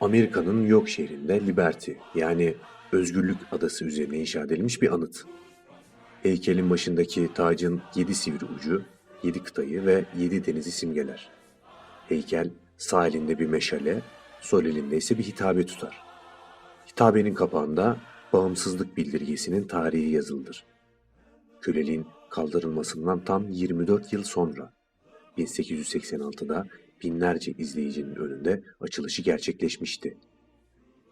Amerika'nın York şehrinde Liberty yani Özgürlük Adası üzerine inşa edilmiş bir anıt. Heykelin başındaki tacın yedi sivri ucu, yedi kıtayı ve yedi denizi simgeler. Heykel sağ elinde bir meşale, sol elinde ise bir hitabe tutar. Hitabenin kapağında bağımsızlık bildirgesinin tarihi yazılıdır. Köleliğin kaldırılmasından tam 24 yıl sonra 1886'da binlerce izleyicinin önünde açılışı gerçekleşmişti.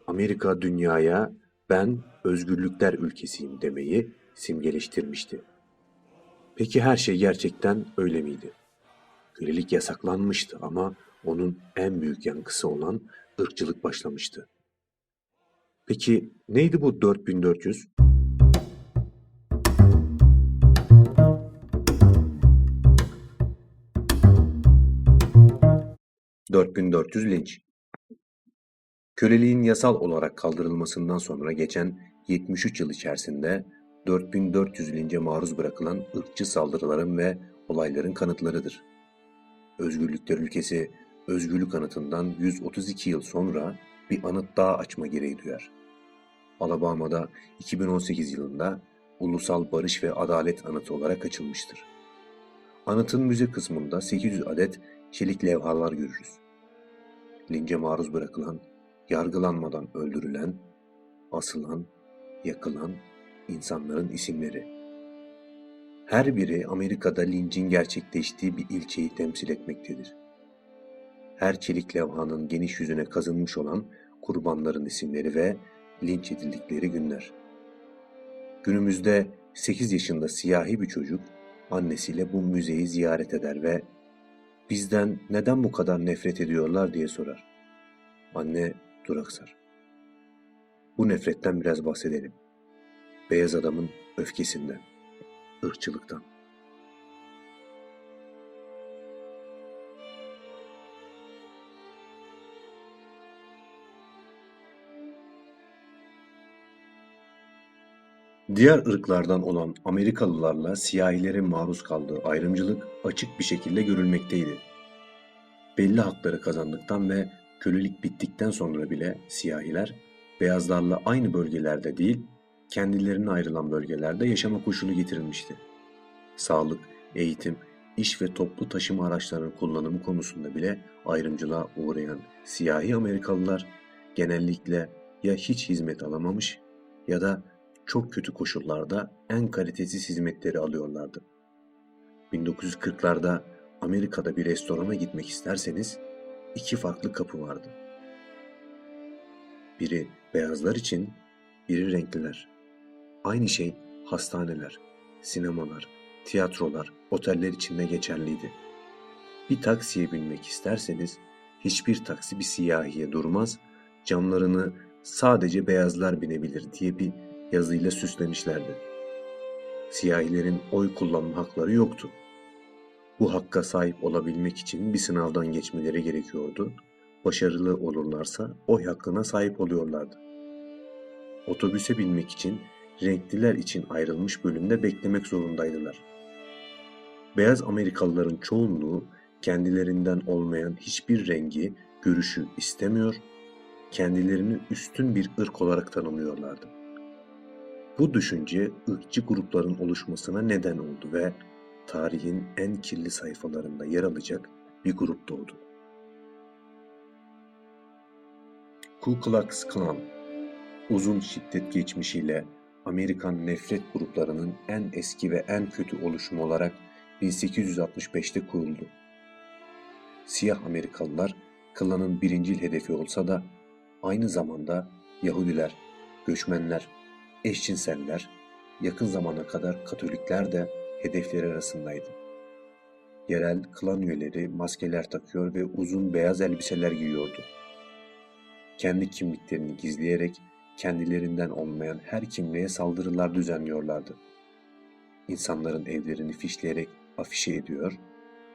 Amerika dünyaya ben özgürlükler ülkesiyim demeyi simgeleştirmişti. Peki her şey gerçekten öyle miydi? Kölelik yasaklanmıştı ama onun en büyük yankısı olan ırkçılık başlamıştı. Peki neydi bu 4400? 4400 linç. Köleliğin yasal olarak kaldırılmasından sonra geçen 73 yıl içerisinde 4400 lince maruz bırakılan ırkçı saldırıların ve olayların kanıtlarıdır. Özgürlükler ülkesi özgürlük anıtından 132 yıl sonra bir anıt daha açma gereği duyar. Alabama'da 2018 yılında Ulusal Barış ve Adalet Anıtı olarak açılmıştır. Anıtın müze kısmında 800 adet çelik levhalar görürüz. Lince maruz bırakılan, yargılanmadan öldürülen, asılan, yakılan insanların isimleri. Her biri Amerika'da lincin gerçekleştiği bir ilçeyi temsil etmektedir. Her çelik levhanın geniş yüzüne kazınmış olan kurbanların isimleri ve linç edildikleri günler. Günümüzde 8 yaşında siyahi bir çocuk annesiyle bu müzeyi ziyaret eder ve bizden neden bu kadar nefret ediyorlar diye sorar. Anne duraksar. Bu nefretten biraz bahsedelim. Beyaz adamın öfkesinden, ırkçılıktan. Diğer ırklardan olan Amerikalılarla siyahilerin maruz kaldığı ayrımcılık açık bir şekilde görülmekteydi. Belli hakları kazandıktan ve kölelik bittikten sonra bile siyahiler beyazlarla aynı bölgelerde değil, kendilerine ayrılan bölgelerde yaşama koşulu getirilmişti. Sağlık, eğitim, iş ve toplu taşıma araçlarının kullanımı konusunda bile ayrımcılığa uğrayan siyahi Amerikalılar genellikle ya hiç hizmet alamamış ya da çok kötü koşullarda en kalitesiz hizmetleri alıyorlardı. 1940'larda Amerika'da bir restorana gitmek isterseniz iki farklı kapı vardı. Biri beyazlar için, biri renkliler. Aynı şey hastaneler, sinemalar, tiyatrolar, oteller için de geçerliydi. Bir taksiye binmek isterseniz hiçbir taksi bir siyahiye durmaz, camlarını sadece beyazlar binebilir diye bir yazıyla süslemişlerdi. Siyahilerin oy kullanma hakları yoktu. Bu hakka sahip olabilmek için bir sınavdan geçmeleri gerekiyordu. Başarılı olurlarsa oy hakkına sahip oluyorlardı. Otobüse binmek için renkliler için ayrılmış bölümde beklemek zorundaydılar. Beyaz Amerikalıların çoğunluğu kendilerinden olmayan hiçbir rengi, görüşü istemiyor, kendilerini üstün bir ırk olarak tanımlıyorlardı. Bu düşünce ırkçı grupların oluşmasına neden oldu ve tarihin en kirli sayfalarında yer alacak bir grup doğdu. Ku Klux Klan, uzun şiddet geçmişiyle Amerikan nefret gruplarının en eski ve en kötü oluşumu olarak 1865'te kuruldu. Siyah Amerikalılar klanın birincil hedefi olsa da aynı zamanda Yahudiler, göçmenler, eşcinseller, yakın zamana kadar Katolikler de hedefleri arasındaydı. Yerel klan üyeleri maskeler takıyor ve uzun beyaz elbiseler giyiyordu. Kendi kimliklerini gizleyerek kendilerinden olmayan her kimliğe saldırılar düzenliyorlardı. İnsanların evlerini fişleyerek afişe ediyor,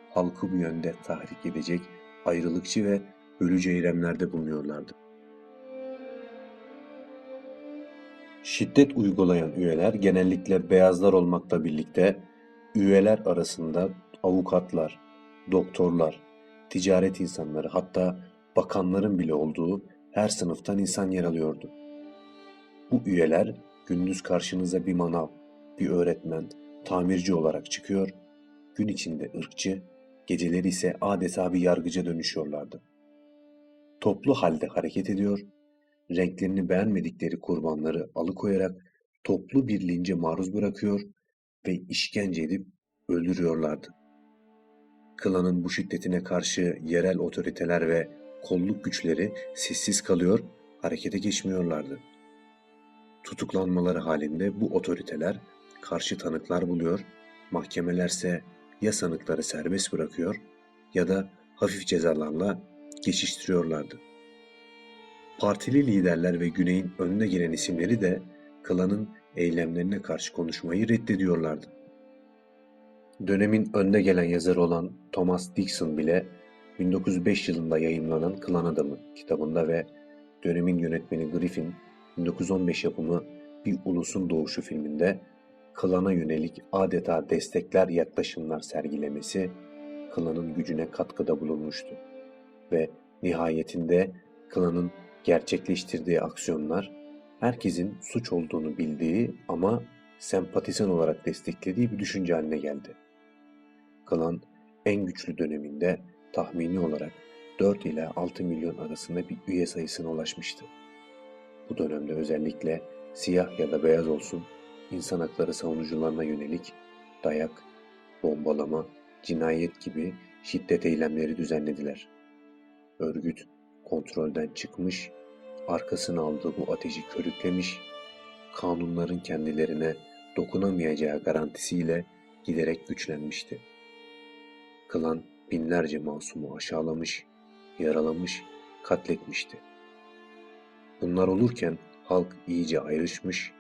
halkı bu yönde tahrik edecek ayrılıkçı ve bölücü eylemlerde bulunuyorlardı. Şiddet uygulayan üyeler genellikle beyazlar olmakla birlikte üyeler arasında avukatlar, doktorlar, ticaret insanları hatta bakanların bile olduğu her sınıftan insan yer alıyordu. Bu üyeler gündüz karşınıza bir manav, bir öğretmen, tamirci olarak çıkıyor, gün içinde ırkçı, geceleri ise adeta bir yargıca dönüşüyorlardı. Toplu halde hareket ediyor, renklerini beğenmedikleri kurbanları alıkoyarak toplu bir lince maruz bırakıyor ve işkence edip öldürüyorlardı. Klanın bu şiddetine karşı yerel otoriteler ve kolluk güçleri sessiz kalıyor, harekete geçmiyorlardı. Tutuklanmaları halinde bu otoriteler karşı tanıklar buluyor, mahkemelerse ya sanıkları serbest bırakıyor ya da hafif cezalarla geçiştiriyorlardı. Partili liderler ve Güney'in önüne gelen isimleri de klanın eylemlerine karşı konuşmayı reddediyorlardı. Dönemin önde gelen yazarı olan Thomas Dixon bile 1905 yılında yayımlanan Klan Adamı kitabında ve dönemin yönetmeni Griffin 1915 yapımı Bir Ulusun Doğuşu filminde klana yönelik adeta destekler yaklaşımlar sergilemesi klanın gücüne katkıda bulunmuştu ve nihayetinde klanın gerçekleştirdiği aksiyonlar herkesin suç olduğunu bildiği ama sempatizan olarak desteklediği bir düşünce haline geldi. Klan en güçlü döneminde tahmini olarak 4 ile 6 milyon arasında bir üye sayısına ulaşmıştı. Bu dönemde özellikle siyah ya da beyaz olsun insan hakları savunucularına yönelik dayak, bombalama, cinayet gibi şiddet eylemleri düzenlediler. Örgüt kontrolden çıkmış, arkasına aldığı bu ateşi körüklemiş, kanunların kendilerine dokunamayacağı garantisiyle giderek güçlenmişti. Klan binlerce masumu aşağılamış, yaralamış, katletmişti. Bunlar olurken halk iyice ayrışmış,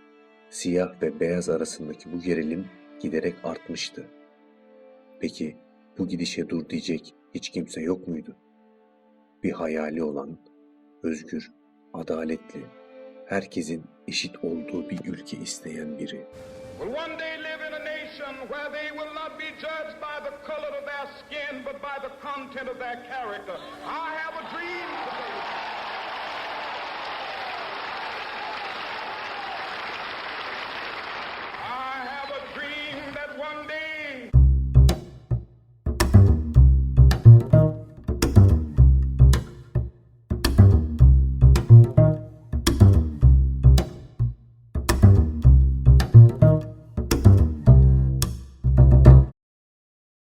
siyah ve beyaz arasındaki bu gerilim giderek artmıştı. Peki bu gidişe dur diyecek hiç kimse yok muydu? bir hayali olan, özgür, adaletli, herkesin eşit olduğu bir ülke isteyen biri.